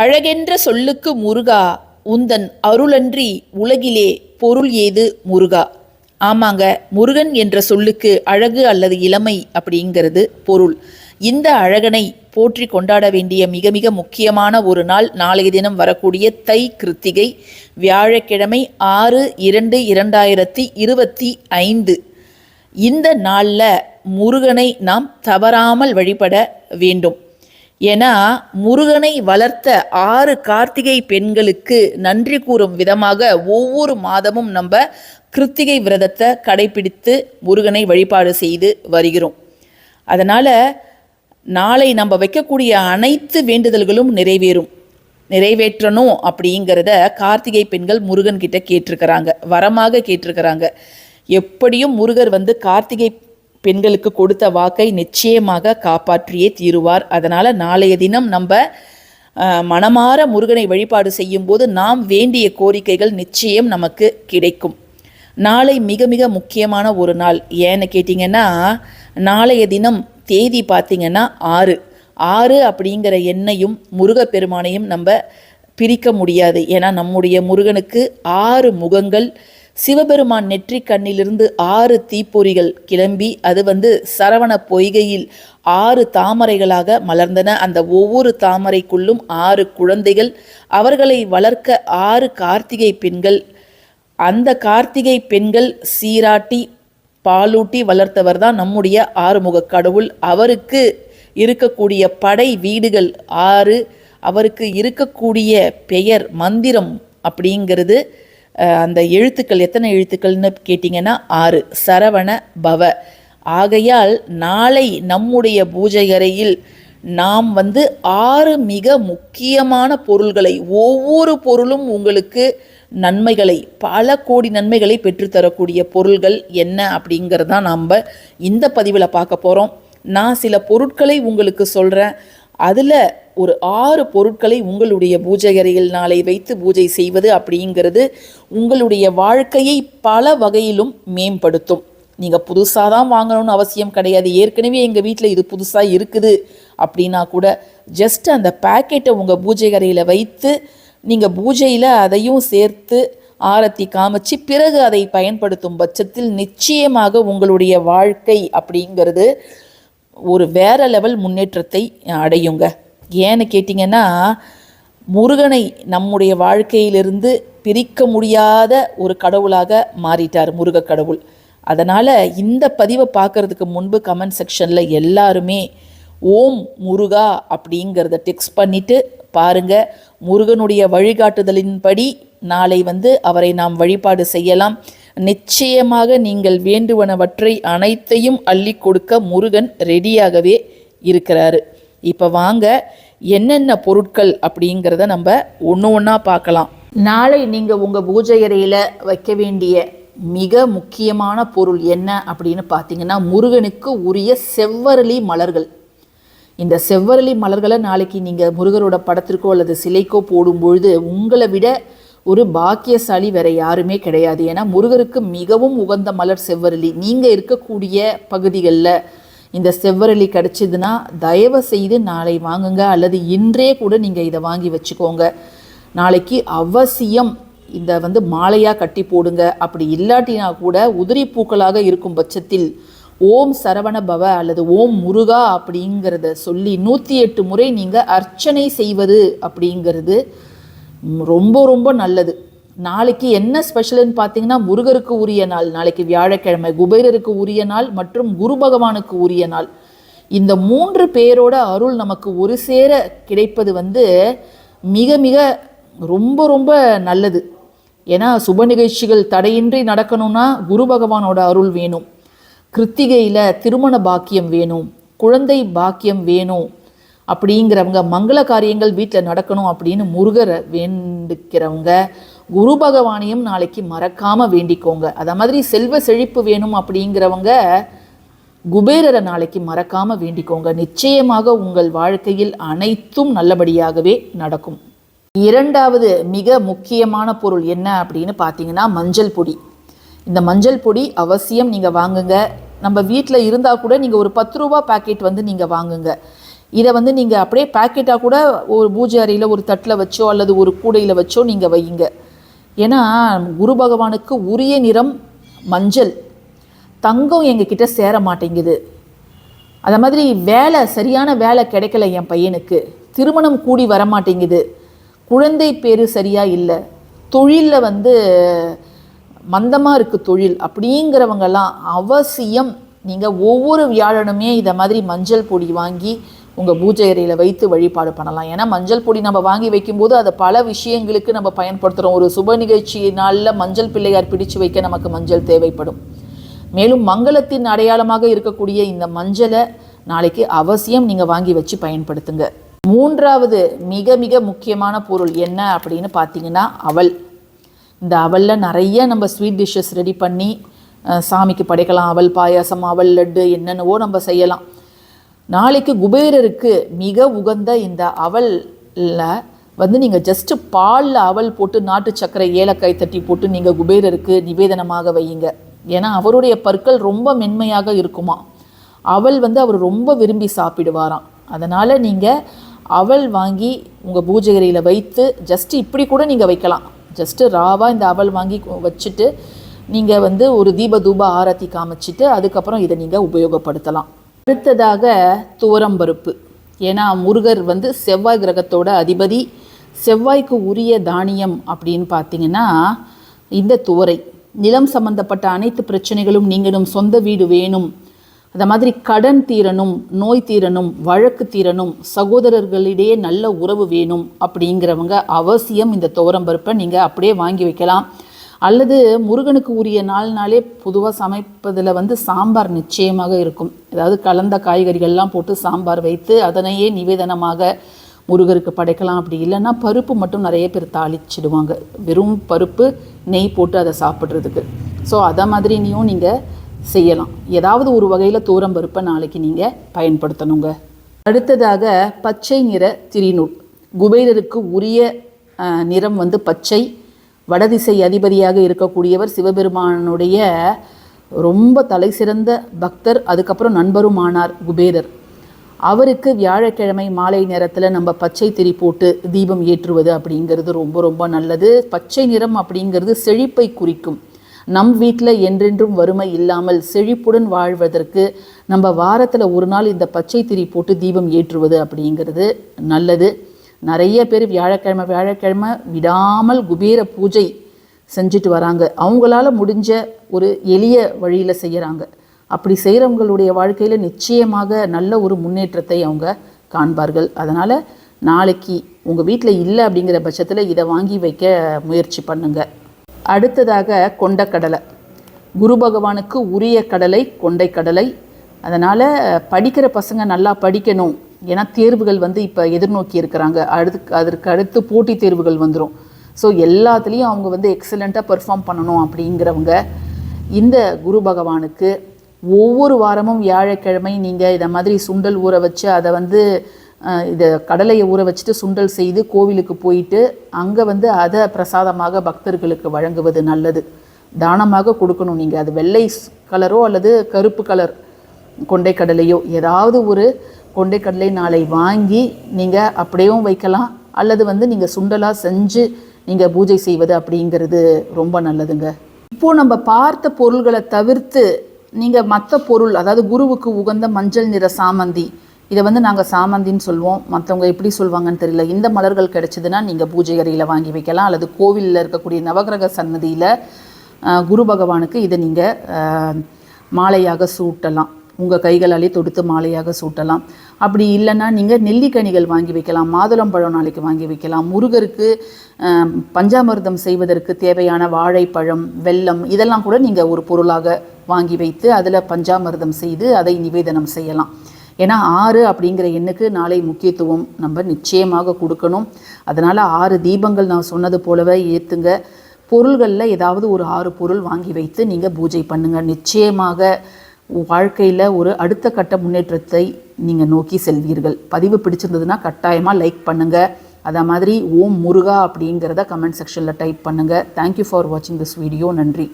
அழகென்ற சொல்லுக்கு முருகா உந்தன் அருளன்றி உலகிலே பொருள் ஏது முருகா? ஆமாங்க முருகன் என்ற சொல்லுக்கு அழகு அல்லது இளமை அப்படிங்கிறது பொருள். இந்த அழகனை போற்றி கொண்டாட வேண்டிய மிக மிக முக்கியமான ஒரு நாள் நாளைய தினம் வரக்கூடிய தை கிருத்திகை வியாழக்கிழமை ஆறு இரண்டு இரண்டாயிரத்தி இருபத்தி ஐந்து. இந்த நாளில் முருகனை நாம் தவறாமல் வழிபட வேண்டும். ஏன்னா முருகனை வளர்த்த ஆறு கார்த்திகை பெண்களுக்கு நன்றி கூறும் விதமாக ஒவ்வொரு மாதமும் நம்ம கிருத்திகை விரதத்தை கடைபிடித்து முருகனை வழிபாடு செய்து வருகிறோம். அதனால் நாளை நம்ம வைக்கக்கூடிய அனைத்து வேண்டுதல்களும் நிறைவேறும். நிறைவேற்றணும் அப்படிங்கிறத கார்த்திகை பெண்கள் முருகன் கிட்ட கேட்டிருக்கிறாங்க. வரமாக கேட்டிருக்கிறாங்க. எப்படியும் முருகர் வந்து கார்த்திகை பெண்களுக்கு கொடுத்த வாக்கை நிச்சயமாக காப்பாற்றியே தீருவார். அதனால் நாளைய தினம் நம்ம மனமாற முருகனை வழிபாடு செய்யும்போது நாம் வேண்டிய கோரிக்கைகள் நிச்சயம் நமக்கு கிடைக்கும். நாளை மிக மிக முக்கியமான ஒரு நாள். ஏன்னு கேட்டிங்கன்னா நாளைய தினம் தேதி பார்த்தீங்கன்னா ஆறு. ஆறு அப்படிங்கிற எண்ணையும் முருகப்பெருமானையும் நம்ம பிரிக்க முடியாது. ஏன்னா நம்முடைய முருகனுக்கு ஆறு முகங்கள் சிவபெருமான் நெற்றி கண்ணிலிருந்து ஆறு தீப்பொறிகள் கிளம்பி அது வந்து சரவண பொய்கையில் ஆறு தாமரைகளாக மலர்ந்தன. அந்த ஒவ்வொரு தாமரைக்குள்ளும் ஆறு குழந்தைகள். அவர்களை வளர்க்க ஆறு கார்த்திகை பெண்கள். அந்த கார்த்திகை பெண்கள் சீராட்டி பாலூட்டி வளர்த்தவர் தான் நம்முடைய ஆறுமுக கடவுள். அவருக்கு இருக்கக்கூடிய படை வீடுகள் ஆறு. அவருக்கு இருக்கக்கூடிய பெயர் மந்திரம் அப்படிங்கிறது. அந்த எழுத்துக்கள் எத்தனை எழுத்துக்கள்னு கேட்டிங்கன்னா ஆறு. சரவண பவ. ஆகையால் நாளை நம்முடைய பூஜை அறையில் நாம் வந்து ஆறு மிக முக்கியமான பொருள்களை ஒவ்வொரு பொருளும் உங்களுக்கு நன்மைகளை பல கோடி நன்மைகளை பெற்றுத்தரக்கூடிய பொருள்கள் என்ன அப்படிங்கிறதான் நாம் இந்த பதிவில் பார்க்க போகிறோம் நான் சில பொருட்களை உங்களுக்கு சொல்கிறேன் அதில் ஒரு ஆறு பொருட்களை உங்களுடைய பூஜை அறையில் நாளை வைத்து பூஜை செய்வது அப்படிங்கிறது உங்களுடைய வாழ்க்கையை பல வகையிலும் மேம்படுத்தும். நீங்கள் புதுசாக தான் வாங்கணும்னு அவசியம் கிடையாது. ஏற்கனவே எங்கள் வீட்டில் இது புதுசாக இருக்குது அப்படின்னா கூட ஜஸ்ட் அந்த பேக்கெட்டை உங்கள் பூஜை அறையில் வைத்து நீங்கள் பூஜையில் அதையும் சேர்த்து ஆரத்தி காமிச்சு பிறகு அதை பயன்படுத்தும் பட்சத்தில் நிச்சயமாக உங்களுடைய வாழ்க்கை அப்படிங்கிறது ஒரு வேற லெவல் முன்னேற்றத்தை அடையுங்க. ஏன்னு கேட்டிங்கன்னா முருகனை நம்முடைய வாழ்க்கையிலிருந்து பிரிக்க முடியாத ஒரு கடவுளாக மாறிட்டார் முருக கடவுள். அதனால் இந்த பதிவை பார்க்கறதுக்கு முன்பு கமெண்ட் செக்ஷனில் எல்லாருமே ஓம் முருகா அப்படிங்கிறத டெக்ஸ்ட் பண்ணிட்டு பாருங்க. முருகனுடைய வழிகாட்டுதலின்படி நாளை வந்து அவரை நாம் வழிபாடு செய்யலாம். நிச்சயமாக நீங்கள் வேண்டுவனவற்றை அனைத்தையும் அள்ளி கொடுக்க முருகன் ரெடியாகவே இருக்கிறாரு. இப்போ வாங்க என்னென்ன பொருட்கள் அப்படிங்கிறத நம்ம ஒன்று ஒன்றா பார்க்கலாம். நாளை நீங்கள் உங்கள் பூஜை அறையில் வைக்க வேண்டிய மிக முக்கியமான பொருள் என்ன அப்படின்னு பார்த்தீங்கன்னா முருகனுக்கு உரிய செவ்வரளி மலர்கள். இந்த செவ்வரளி மலர்களை நாளைக்கு நீங்கள் முருகரோட படத்திற்கோ அல்லது சிலைக்கோ போடும்பொழுது உங்களை விட ஒரு பாக்கியசாலி வேற யாருமே கிடையாது. ஏன்னா முருகருக்கு மிகவும் உகந்த மலர் செவ்வரளி. நீங்கள் இருக்கக்கூடிய பகுதிகளில் இந்த செவ்வரளி கிடச்சிதுன்னா தயவு செய்து நாளை வாங்குங்க. அல்லது இன்றே கூட நீங்கள் இதை வாங்கி வச்சுக்கோங்க. நாளைக்கு அவசியம் இந்த வந்து மாலையாக கட்டி போடுங்க. அப்படி இல்லாட்டினா கூட உதிரி பூக்களாக இருக்கும் பட்சத்தில் ஓம் சரவண பவ அல்லது ஓம் முருகா அப்படிங்கிறத சொல்லி நூற்றி எட்டு முறை நீங்கள் அர்ச்சனை செய்வது அப்படிங்கிறது ரொம்ப ரொம்ப நல்லது. நாளைக்கு என்ன ஸ்பெஷல்னு பார்த்தீங்கன்னா முருகருக்கு உரிய நாள். நாளைக்கு வியாழக்கிழமை குபேரருக்கு உரிய நாள் மற்றும் குரு பகவானுக்கு உரிய நாள். இந்த மூன்று பேரோட அருள் நமக்கு ஒரு சேர கிடைப்பது வந்து மிக மிக ரொம்ப ரொம்ப நல்லது. ஏன்னா சுப நிகழ்ச்சிகள் தடையின்றி நடக்கணும்னா குரு பகவானோட அருள் வேணும். கிருத்திகையில் திருமண பாக்கியம் வேணும். குழந்தை பாக்கியம் வேணும். அப்படிங்கிறவங்க மங்கள காரியங்கள் வீட்டில் நடக்கணும் அப்படின்னு முருகரை வேண்டிக்கிறவங்க குரு பகவானையும் நாளைக்கு மறக்காம வேண்டிக்கோங்க. அத மாதிரி செல்வ செழிப்பு வேணும் அப்படிங்கிறவங்க குபேரரை நாளைக்கு மறக்காம வேண்டிக்கோங்க. நிச்சயமாக உங்கள் வாழ்க்கையில் அனைத்தும் நல்லபடியாகவே நடக்கும். இரண்டாவது மிக முக்கியமான பொருள் என்ன அப்படின்னு பார்த்தீங்கன்னா மஞ்சள் பொடி. இந்த மஞ்சள் பொடி அவசியம் நீங்கள் வாங்குங்க. நம்ம வீட்டில் இருந்தால் கூட நீங்கள் ஒரு பத்து ரூபா பாக்கெட் வந்து நீங்கள் வாங்குங்க. இதை வந்து நீங்கள் அப்படியே பேக்கெட்டாக கூட ஒரு பூஜை அறையில் ஒரு தட்டில் வச்சோ அல்லது ஒரு கூடையில் வச்சோ நீங்கள் வையுங்க. ஏன்னா குரு பகவானுக்கு உரிய நிறம் மஞ்சள். தங்கம் எங்ககிட்ட சேர மாட்டேங்குது. அதை மாதிரி வேலை சரியான வேலை கிடைக்கல என் பையனுக்கு. திருமணம் கூடி வர மாட்டேங்குது. குழந்தை பேரு சரியாக இல்லை. தொழிலில் வந்து மந்தமாக இருக்குது தொழில். அப்படிங்கிறவங்கெல்லாம் அவசியம். நீங்கள் ஒவ்வொரு வியாழனுமே இதை மாதிரி மஞ்சள் பொடி வாங்கி உங்கள் பூஜை அறையில் வைத்து வழிபாடு பண்ணலாம். ஏன்னா மஞ்சள் பொடி நம்ம வாங்கி வைக்கும்போது அதை பல விஷயங்களுக்கு நம்ம பயன்படுத்துகிறோம் ஒரு சுப நிகழ்ச்சி நாளில் மஞ்சள் பிள்ளையார் பிடிச்சு வைக்க நமக்கு மஞ்சள் தேவைப்படும். மேலும் மங்களத்தின் அடையாளமாக இருக்கக்கூடிய இந்த மஞ்சளை நாளைக்கு அவசியம் நீங்கள் வாங்கி வச்சு பயன்படுத்துங்க. மூன்றாவது மிக மிக முக்கியமான பொருள் என்ன அப்படின்னு பார்த்தீங்கன்னா அவல். இந்த அவலில் நிறைய நம்ம ஸ்வீட் டிஷ்ஷஸ் ரெடி பண்ணி சாமிக்கு படைக்கலாம். அவல் பாயாசம் அவல் லட்டு என்னென்னவோ நம்ம செய்யலாம். நாளைக்கு குபேரருக்கு மிக உகந்த இந்த அவலில் வந்து நீங்கள் ஜஸ்ட்டு பாலில் அவல் போட்டு நாட்டு சக்கரை ஏலக்காய் தட்டி போட்டு நீங்கள் குபேரருக்கு நிவேதனமாக வையுங்க. ஏன்னா அவருடைய பற்கள் ரொம்ப மென்மையாக இருக்குமா? அவள் வந்து அவர் ரொம்ப விரும்பி சாப்பிடுவாராம். அதனால் நீங்கள் அவள் வாங்கி உங்கள் பூஜை வைத்து ஜஸ்ட்டு இப்படி கூட நீங்கள் வைக்கலாம். ஜஸ்ட்டு ராவாக இந்த அவல் வாங்கி வச்சுட்டு நீங்கள் வந்து ஒரு தீப தூப ஆரத்தி காமிச்சிட்டு அதுக்கப்புறம் இதை நீங்கள் உபயோகப்படுத்தலாம். அடுத்ததாக துவரம்பருப்பு. ஏன்னா முருகர் வந்து செவ்வாய் கிரகத்தோட அதிபதி. செவ்வாய்க்கு உரிய தானியம் அப்படின்னு பார்த்தீங்கன்னா இந்த துவரை. நிலம் சம்பந்தப்பட்ட அனைத்து பிரச்சனைகளும் நீங்களும் சொந்த வீடு வேணும். அந்த மாதிரி கடன் தீரணும் நோய் தீரணும் வழக்கு தீரணும் சகோதரர்களிடையே நல்ல உறவு வேணும் அப்படிங்கிறவங்க அவசியம் இந்த துவரம்பருப்பை நீங்கள் அப்படியே வாங்கி வைக்கலாம். அல்லது முருகனுக்கு உரிய நாள் நாளே பொதுவாக சமைப்பதில் வந்து சாம்பார் நிச்சயமாக இருக்கும். அதாவது கலந்த காய்கறிகள்லாம் போட்டு சாம்பார் வைத்து அதனையே நிவேதனமாக முருகருக்கு படைக்கலாம். அப்படி இல்லைன்னா பருப்பு மட்டும் நிறைய பேர் தாளிச்சிடுவாங்க. வெறும் பருப்பு நெய் போட்டு அதை சாப்பிட்றதுக்கு. ஸோ அதை மாதிரினியும் நீங்கள் செய்யலாம். ஏதாவது ஒரு வகையில் தூரம்பருப்பை நாளைக்கு நீங்கள் பயன்படுத்தணுங்க. அடுத்ததாக பச்சை நிற திரிநூல். குபேரருக்கு உரிய நிறம் வந்து பச்சை வடதிசை அதிபதியாக இருக்கக்கூடியவர் சிவபெருமானுடைய ரொம்ப தலை சிறந்த பக்தர் அதுக்கப்புறம் நண்பரும் ஆனார் குபேரர். அவருக்கு வியாழக்கிழமை மாலை நேரத்தில் நம்ம பச்சை திரி போட்டு தீபம் ஏற்றுவது அப்படிங்கிறது ரொம்ப ரொம்ப நல்லது. பச்சை நிறம் அப்படிங்கிறது செழிப்பை குறிக்கும். நம் வீட்டில் என்றென்றும் வறுமை இல்லாமல் செழிப்புடன் வாழ்வதற்கு நம்ம வாரத்தில் ஒரு நாள் இந்த பச்சை திரி போட்டு தீபம் ஏற்றுவது அப்படிங்கிறது நல்லது. நிறைய பேர் வியாழக்கிழமை வியாழக்கிழமை விடாமல் குபேர பூஜை செஞ்சுட்டு வராங்க. அவங்களால முடிஞ்ச ஒரு எளிய வழியில் செய்கிறாங்க அப்படி செய்கிறவங்களுடைய வாழ்க்கையில் நிச்சயமாக நல்ல ஒரு முன்னேற்றத்தை அவங்க காண்பார்கள். அதனால் நாளைக்கு உங்கள் வீட்டில் இல்லை அப்படிங்கிற பட்சத்தில் இதை வாங்கி வைக்க முயற்சி பண்ணுங்க. அடுத்ததாக கொண்டக்கடலை. குரு பகவானுக்கு உரிய கடலை கொண்டை கடலை. அதனால் படிக்கிற பசங்க நல்லா படிக்கணும். ஏன்னா தேர்வுகள் வந்து இப்போ எதிர்நோக்கி இருக்கிறாங்க. அடுத்து அதற்கு அடுத்து போட்டித் தேர்வுகள் வந்துடும் ஸோ எல்லாத்துலேயும் அவங்க வந்து எக்ஸலண்ட்டாக பெர்ஃபார்ம் பண்ணணும் அப்படிங்கிறவங்க இந்த குரு பகவானுக்கு ஒவ்வொரு வாரமும் வியாழக்கிழமை நீங்கள் இதை மாதிரி சுண்டல் ஊற வச்சு அதை வந்து இதை கடலையை ஊற வச்சுட்டு சுண்டல் செய்து கோவிலுக்கு போயிட்டு அங்கே வந்து அதை பிரசாதமாக பக்தர்களுக்கு வழங்குவது நல்லது. தானமாக கொடுக்கணும் நீங்கள் அது வெள்ளை கலரோ அல்லது கருப்பு கலர் கொண்டைக்கடலையோ ஏதாவது ஒரு கொண்டைக்கடலை நாளை வாங்கி நீங்கள் அப்படியும் வைக்கலாம். அல்லது வந்து நீங்கள் சுண்டலாக செஞ்சு நீங்கள் பூஜை செய்வது அப்படிங்கிறது ரொம்ப நல்லதுங்க. இப்போது நம்ம பார்த்த பொருள்களை தவிர்த்து நீங்கள் மற்ற பொருள் அதாவது குருவுக்கு உகந்த மஞ்சள் நிற சாமந்தி இதை வந்து நாங்கள் சாமந்தின்னு சொல்லுவோம் மற்றவங்க எப்படி சொல்லுவாங்கன்னு தெரியல. இந்த மலர்கள் கிடைச்சதுன்னா நீங்கள் பூஜை அறையில் வாங்கி வைக்கலாம். அல்லது கோவிலில் இருக்கக்கூடிய நவகிரக சன்னதியில் குரு பகவானுக்கு இதை நீங்கள் மாலையாக சூட்டலாம். உங்கள் கைகளாலே தொடுத்து மாலையாக சூட்டலாம். அப்படி இல்லைன்னா நீங்கள் நெல்லிக்கனிகள் வாங்கி வைக்கலாம் மாதுளம்பழம் நாளைக்கு வாங்கி வைக்கலாம். முருகருக்கு பஞ்சாமிர்தம் செய்வதற்கு தேவையான வாழைப்பழம் வெல்லம் இதெல்லாம் கூட நீங்கள் ஒரு பொருளாக வாங்கி வைத்து அதில் பஞ்சாமிர்தம் செய்து அதை நிவேதனம் செய்யலாம். ஏன்னா ஆறு அப்படிங்கிற எண்ணுக்கு நாளை முக்கியத்துவம் நம்ம நிச்சயமாக கொடுக்கணும். அதனால் ஆறு தீபங்கள் நான் சொன்னது போலவே ஏற்றுங்க பொருள்களில் ஏதாவது ஒரு ஆறு பொருள் வாங்கி வைத்து நீங்கள் பூஜை பண்ணுங்கள் நிச்சயமாக வாழ்க்கையில் ஒரு அடுத்த கட்ட முன்னேற்றத்தை நீங்கள் நோக்கி செல்வீர்கள். பதிவு பிடிச்சிருந்ததுன்னா கட்டாயமாக லைக் பண்ணுங்கள் அதே மாதிரி ஓம் முருகா அப்படிங்கிறத கமெண்ட் செக்ஷனில் டைப் பண்ணுங்கள் தேங்க்யூ ஃபார் வாட்சிங் திஸ் வீடியோ நன்றி.